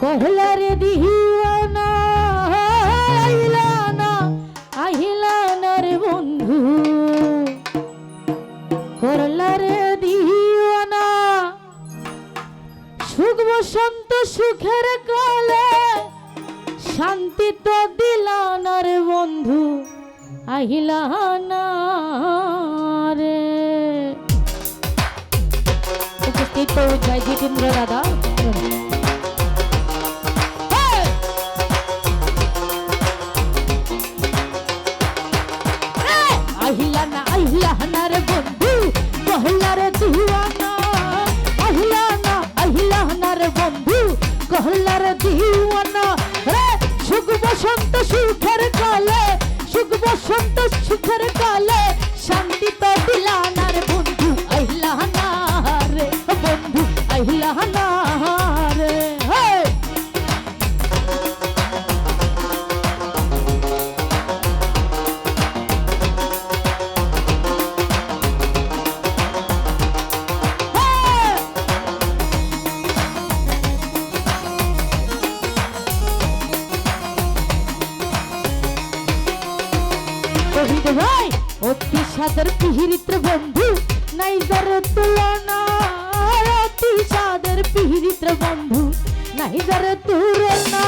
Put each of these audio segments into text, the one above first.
কহলারে দিওয়ানা আইলানা আহিলানা রে বন্ধু। করলারে দিওয়ানা সুখ বসন্ত সুখের কালে শান্তি তো দিলানা রে বন্ধু, আহিলানা রে। উপস্থিত জিতেন্দ্র দাদা বসন্ত সুখের কালে কহিদ ভাই অতি সাদর পিহিরিত্র বন্ধু, নাই যার তুলনা। অতি সাদর পিহিরিত্র বন্ধু, নাই যার তুলনা।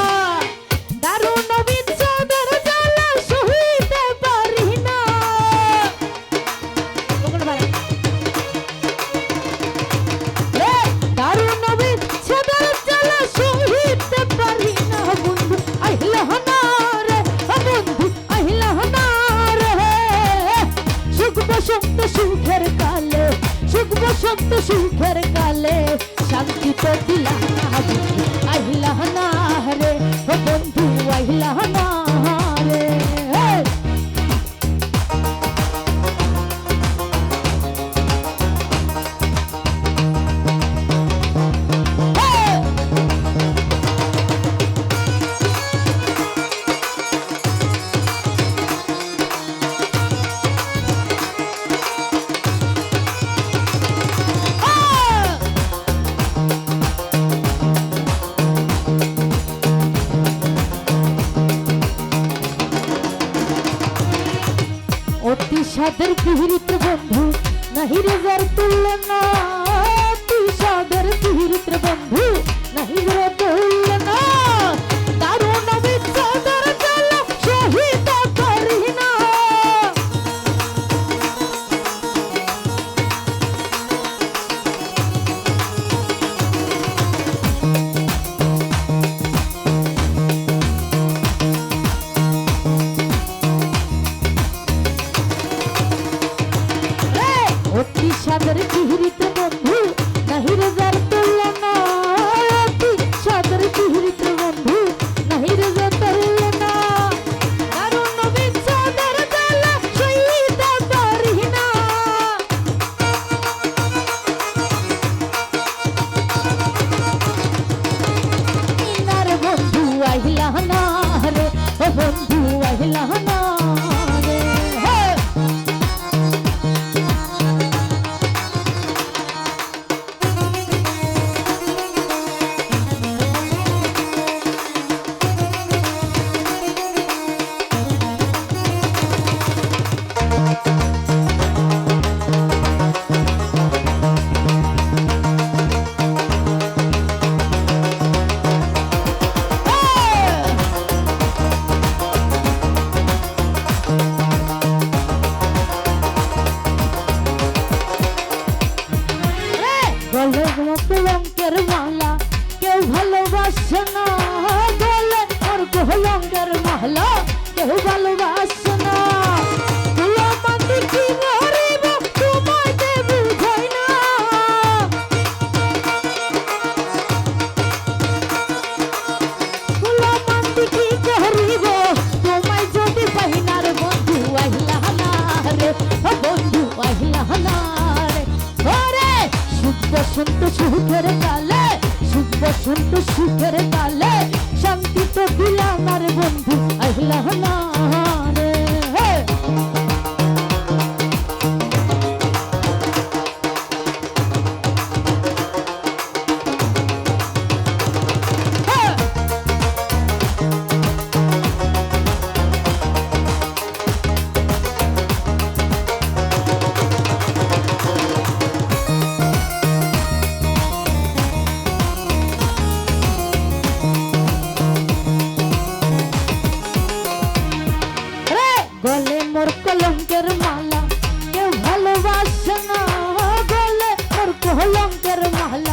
দারুণ বিচ্ছেদের সুখের কালে সুখ বসন্ত সুখের কালে শান্তি তো দিলা আহিলা না। অতি সাদের বন্ধু নাহি রেজার তুলনা আহিলা না। রে ওরে সুখ বসন্ত সুখের কালে সুখ বসন্ত সুখের কালে শান্তি তো দিলাম আর বন্ধু না ভয়ঙ্কর মহলা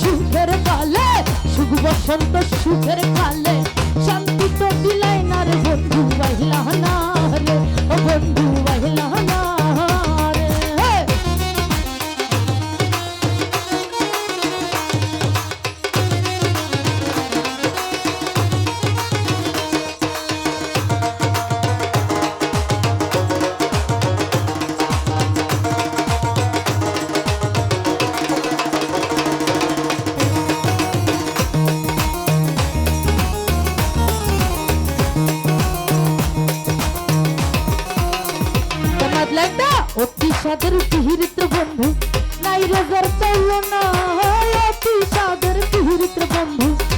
সুখের কালে সুখ বসন্ত সুখের কালে অতি সাদর পিহিরিত বন্ধু নাই রাজার তুল না অতি সাদর পিহিরিত বন্ধু।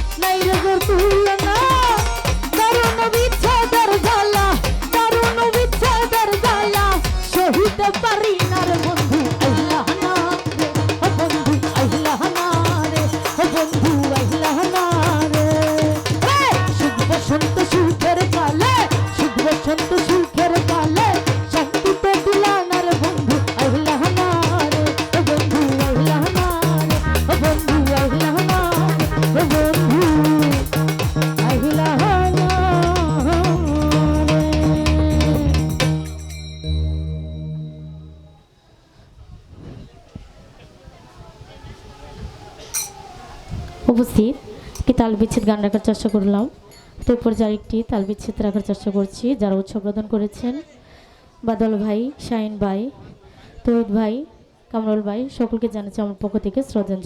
উপস্থিত। কি তাল বিচ্ছেদ গান রাখার চেষ্টা করলাম। তো পর্যায়ে একটি তাল বিচ্ছেদ রাখার চেষ্টা করছি, যারা উৎসব প্রদান করেছেন। বাদল ভাই শাহিন ভাই তহিদ ভাই, কামরুল ভাই, সকলকে জানাচ্ছি আমার পক্ষ থেকে শ্রদ্ধাঞ্জলি